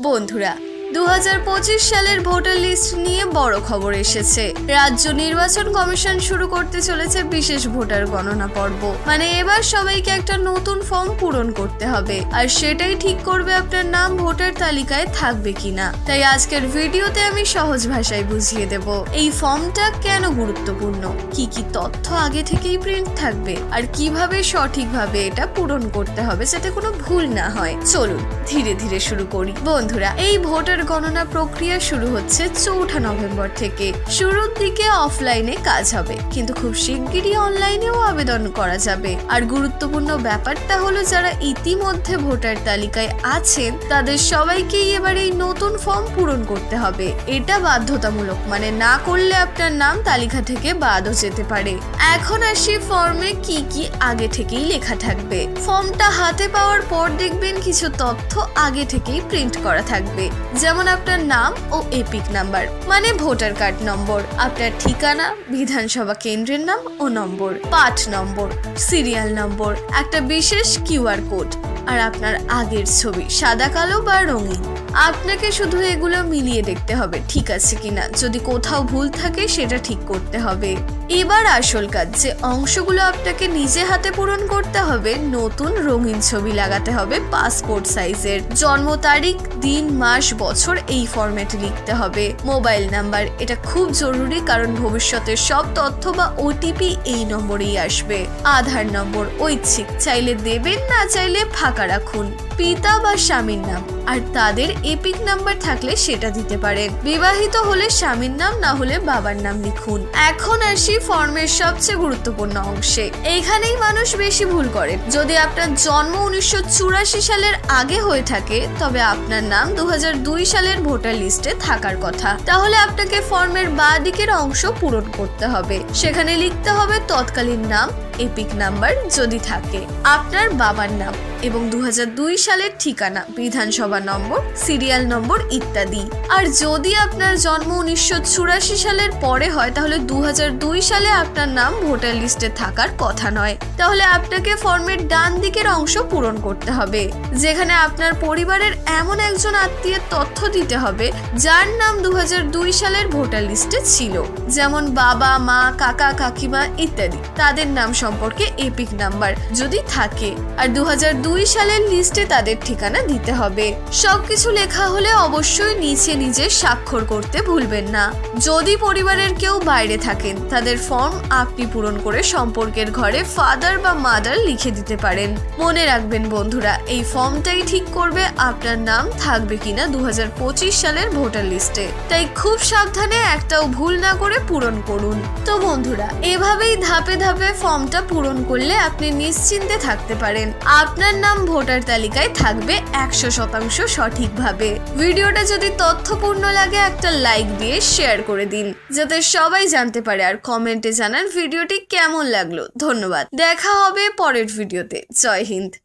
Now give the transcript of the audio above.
বন্ধুরা দু হাজার পঁচিশ সালের ভোটার লিস্ট নিয়ে বড় খবর এসেছে। রাজ্য নির্বাচন কমিশন শুরু করতে চলেছে বিশেষ ভোটার গণনা পর্ব। মানে এবার সবাইকে একটা নতুন ফর্ম পূরণ করতে হবে। আর সেটাই ঠিক করবে আপনার নাম, ভোটার তালিকায় থাকবে কিনা। তাই আজকের ভিডিওতে আমি সহজ ভাষায় বুঝিয়ে দেব, এই ফর্মটা কেন গুরুত্বপূর্ণ? কি কি তথ্য আগে থেকেই প্রিন্ট থাকবে? আর কীভাবে সঠিকভাবে এটা পূরণ করতে হবে যাতে কোনো ভুল না হয়। চলুন ধীরে ধীরে শুরু করি। বন্ধুরা, এই ভোটার গণনা প্রক্রিয়া শুরু হচ্ছে চৌঠা নভেম্বর থেকে। শুরুর দিকে অফলাইনে কাজ হবে, কিন্তু খুব শিগগিরই অনলাইনেও আবেদন করা যাবে। আর গুরুত্বপূর্ণ ব্যাপারটা হলো, যারা ইতিমধ্যে ভোটার তালিকায় আছেন, তাদের সবাইকেই এবার এই নতুন ফর্ম পূরণ করতে হবে। এটা বাধ্যতামূলক মানে না করলে আপনার নাম তালিকা থেকে বাদও যেতে পারে। এখন আসি ফর্মে কি কি আগে থেকেই লেখা থাকবে? ফর্মটা হাতে পাওয়ার পর দেখবেন কিছু তথ্য আগে থেকেই প্রিন্ট করা থাকবে যেমন আপনার নাম ও এপিক নাম্বার মানে ভোটার কার্ড নম্বর, আপনার ঠিকানা, বিধানসভা কেন্দ্রের নাম ও নম্বর, পাঠ নম্বর, সিরিয়াল নম্বর, একটা বিশেষ কিউআর কোড। আর আপনার আগের ছবি, সাদা, কালো বা রঙিন। আপনাকে শুধু এগুলো মিলিয়ে দেখতে হবে, ঠিক আছে কিনা? যদি কোথাও ভুল থাকে, সেটা ঠিক করতে হবে। এবার আসল কাজ, যে অংশগুলো আপনাকে নিজে হাতে পূরণ করতে হবে, নতুন রঙিন ছবি লাগাতে হবে পাসপোর্ট সাইজের। জন্ম তারিখ, দিন, মাস, বছর এই ফরম্যাটে লিখতে হবে। মোবাইল নাম্বার, এটা খুব জরুরি কারণ ভবিষ্যতের সব তথ্য বা ওটিপি এই নম্বরেই আসবে। আধার নম্বর, ঐচ্ছিক, চাইলে দেবেন, না চাইলে ফাঁকা রাখুন। পিতা বা স্বামীর নাম, আর তাদের এপিক নাম্বার থাকলে সেটা দিতে পারেন বিবাহিত হলে স্বামীর নাম, না হলে বাবার নাম লিখুন। এখন আসি ফর্মের সবচেয়ে গুরুত্বপূর্ণ অংশে। এইখানেই মানুষ বেশি ভুল করে। যদি আপনার জন্ম উনিশশো চুরাশি সালের আগে হয়ে থাকে, তবে আপনার নাম দু হাজার দুই সালের ভোটার লিস্টে থাকার কথা। তাহলে আপনাকে ফর্মের বা দিকের অংশ পূরণ করতে হবে। সেখানে লিখতে হবে তৎকালীন নাম, এপিক নাম্বার যদি থাকে। আপনার বাবার নাম এবং দু হাজার দুই সালের ঠিকানা, বিধানসভা নম্বর, সিরিয়াল নম্বর ইত্যাদি। আর যদি আপনার জন্ম উনিশশো সালের পরে হয়, তাহলে দু হাজার দুই সালে আপনার নাম ভোটার লিস্টে থাকার কথা নয়। তাহলে আপনাকে ফর্মের ডান দিকের অংশ পূরণ করতে হবে, যেখানে আপনার পরিবারের এমন একজন আত্মীয়ের তথ্য দিতে হবে, যার নাম দু হাজার দুই সালের ভোটার লিস্টে ছিল। যেমন বাবা, মা, কাকা, কাকিমা ইত্যাদি। তাদের নাম সম্পর্কে এপিক নাম্বার যদি থাকে। আর দু হাজার দুই সালের লিস্টে তাদের ঠিকানা দিতে হবে। সবকিছু লেখা হলে অবশ্যই নিচে নিজে স্বাক্ষর করতে ভুলবেন না। যদি পরিবারের কেউ বাইরে থাকেন, তাদের ফর্ম আপনি পূরণ করে সম্পর্কের ঘরে ফাদার বা মাদার লিখে দিতে পারেন। মনে রাখবেন বন্ধুরা, এই ফর্মটাই ঠিক করবে আপনার নাম থাকবে কিনা দু হাজার পঁচিশ সালের ভোটার লিস্টে। তাই খুব সাবধানে একটাও ভুল না করে পূরণ করুন। তো বন্ধুরা, এভাবেই ধাপে ধাপে ফর্মটা পূরণ করলে আপনি নিশ্চিন্তে থাকতে পারেন। আপনার নাম ভোটার তালিকায় থাকবে একশো শতাংশ সঠিকভাবে। ভিডিওটা যদি তথ্যপূর্ণ লাগে, একটা লাইক দিয়ে শেয়ার করে দিন, যাতে সবাই জানতে পারে আর কমেন্টে জানান ভিডিওটি কেমন লাগল। ধন্যবাদ। দেখা হবে পরের ভিডিওতে। জয় হিন্দ।